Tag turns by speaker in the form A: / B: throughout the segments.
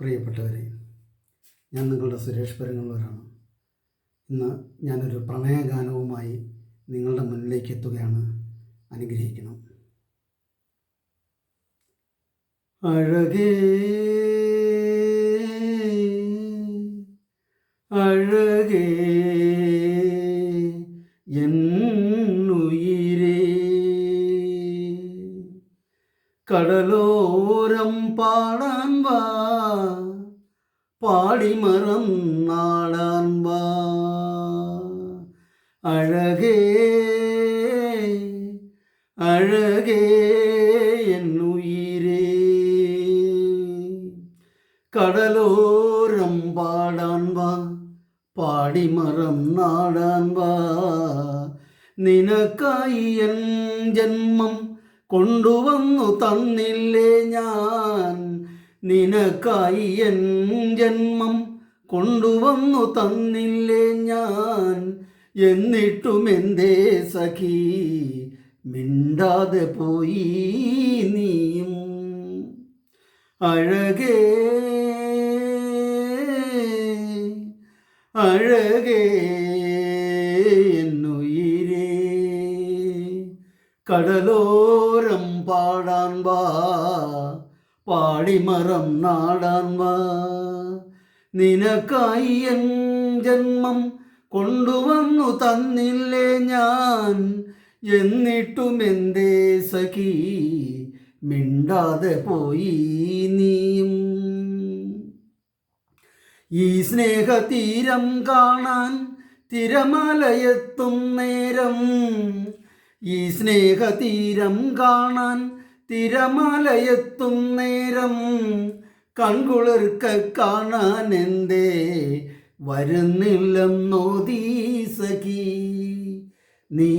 A: പ്രിയപ്പെട്ടവരെ ഞാൻ നിങ്ങളുടെ സുരേഷ് പരങ്ങള്ളൂരാണ് ഇന്ന് ഞാനൊരു പ്രണയഗാനവുമായി നിങ്ങളുടെ മുന്നിലേക്ക് എത്തുകയാണ് അനുഗ്രഹിക്കണം അഴകേ അഴകേ എന്നുയിരേ കടലോരം പാടാൻ വാ പാടിമറന്നാടാൻ വാ അഴകേ അഴകേ എന്നുയിരേ കടലോരം പാടാൻ വാ പാടിമറന്നാടാൻ വാ നിനക്കായി എൻ ജന്മം കൊണ്ടുവന്നു തന്നില്ലേ ഞാൻ. നിനക്കായി എൻ ജന്മം കൊണ്ടുവന്നു തന്നില്ലേ ഞാൻ? എന്നിട്ടും എന്തേ സഖി? മിണ്ടാതെ പോയി നീയും. അഴകേ അഴകേ എന്നുയിരേ. കടലോരം പാടാൻ വാ പാടിമറം നാടാൻ വാ. നിനക്കായി എൻ ജന്മം കൊണ്ടുവന്നു തന്നില്ലേ ഞാൻ? എന്നിട്ടും എന്തേ സഖി? മിണ്ടാതെ പോയി നീയും. ഈ സ്നേഹതീരം കാണാൻ തിരമലയെത്തും നേരം. ഈ സ്നേഹതീരം കാണാൻ തിരമാലയെത്തും നേരം കൺകുളിർക്ക കാണാൻ എന്തേ വരുന്നില്ലെന്നോ സഖി. നീ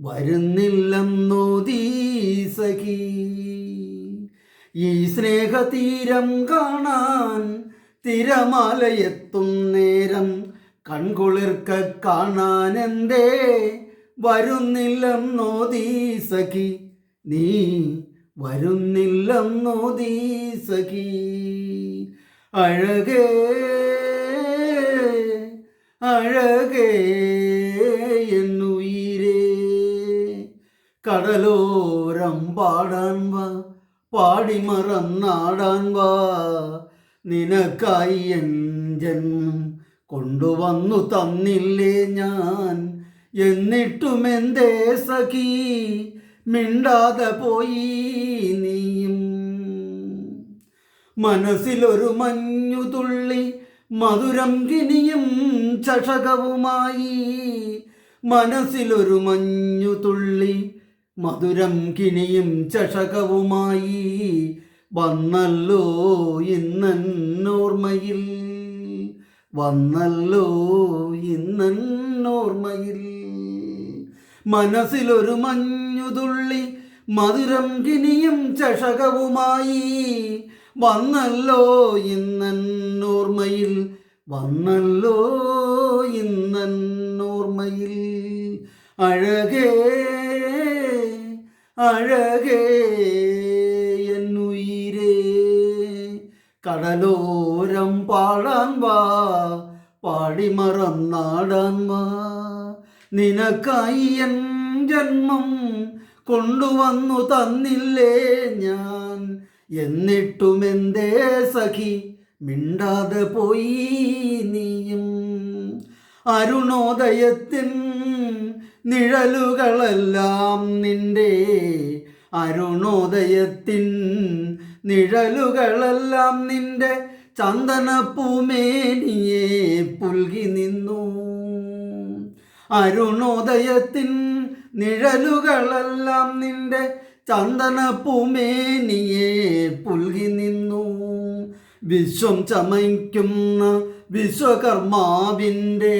A: വരുന്നില്ലെന്നോ സഖി. ഈ സ്നേഹതീരം കാണാൻ തിരമാലയെത്തും നേരം കൺകുളിർക്ക കാണാൻ എന്തേ വരുന്നില്ലെന്നോ സഖി. നീ വരുന്നില്ലെന്നു സഖി അഴകേ അഴകേ എന്നുയിരേ. കടലോരം പാടാൻ വാ പാടി മറന്നാടാൻ വാ. നിനക്കായി എൻ ജന്മം കൊണ്ടുവന്നു തന്നില്ലേ ഞാൻ. എന്നിട്ടുമെന്തേ സഖി? മിണ്ടാതെ പോയി നീയും. മനസ്സിലൊരു മഞ്ഞുതുള്ളി മധുരം കിനിയും ചഷകവുമായി. മനസ്സിലൊരു മഞ്ഞുതുള്ളി മധുരം കിണിയും ചഷകവുമായി. വന്നല്ലോ ഇന്നോർമ്മയിൽ വന്നല്ലോ ഇന്നോർമ്മയിൽ മനസ്സിലൊരു മഞ്ഞുതുള്ളി മധുരം കിനിയും ചഷകവുമായി. വന്നല്ലോ ഇന്നോർമ്മയിൽ വന്നല്ലോ ഇന്നോർമ്മയിൽ അഴകേ അഴകേ എന്നുയിരേ കടലോരം പാടാൻ വാ പാടിമറന്നാടാൻ വാ. നിനക്കായി എൻ ജന്മം കൊണ്ടുവന്നു തന്നില്ലേ ഞാൻ? എന്നിട്ടും എന്തേ സഖി? മിണ്ടാതെ പോയി നീയും. അരുണോദയത്തിൻ നിഴലുകളെല്ലാം നിന്റെ അരുണോദയത്തിൻ നിഴലുകളെല്ലാം നിന്റെ ചന്ദനപ്പൂമേനിയെ പുൽകി നിന്നു. അരുണോദയത്തിൻ നിഴലുകളെല്ലാം നിന്റെ ചന്ദനപ്പൂമേനിയെ പുൽകി നിന്നു. വിശ്വം ചമയ്ക്കുന്ന വിശ്വകർമാവിന്റെ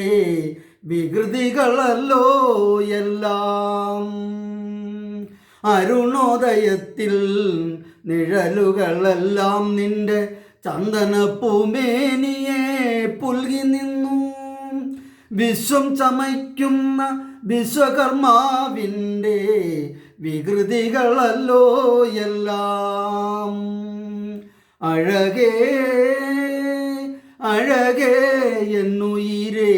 A: വികൃതികളല്ലോ എല്ലാം. അരുണോദയത്തിൽ നിഴലുകളെല്ലാം നിന്റെ ചന്ദനപ്പൂമേനിയെ പുൽകി നിന്നു. വിശ്വം ചമയ്ക്കുന്ന വിശ്വകർമാവിന്റെ വികൃതികളല്ലോ എല്ലാം. അഴകേ അഴകേ എന്നുയിരേ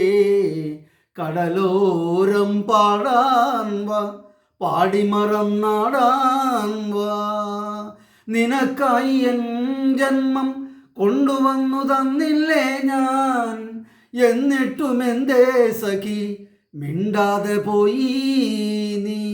A: കടലോരം പാടാൻ വാ പാടിമറന്നാടാൻ വാ നിനക്കായി എൻ ജന്മം കൊണ്ടുവന്നു തന്നില്ലേ ഞാൻ? എന്നിട്ടും എന്തേ സഖി? മിണ്ടാതെ പോയി നീയും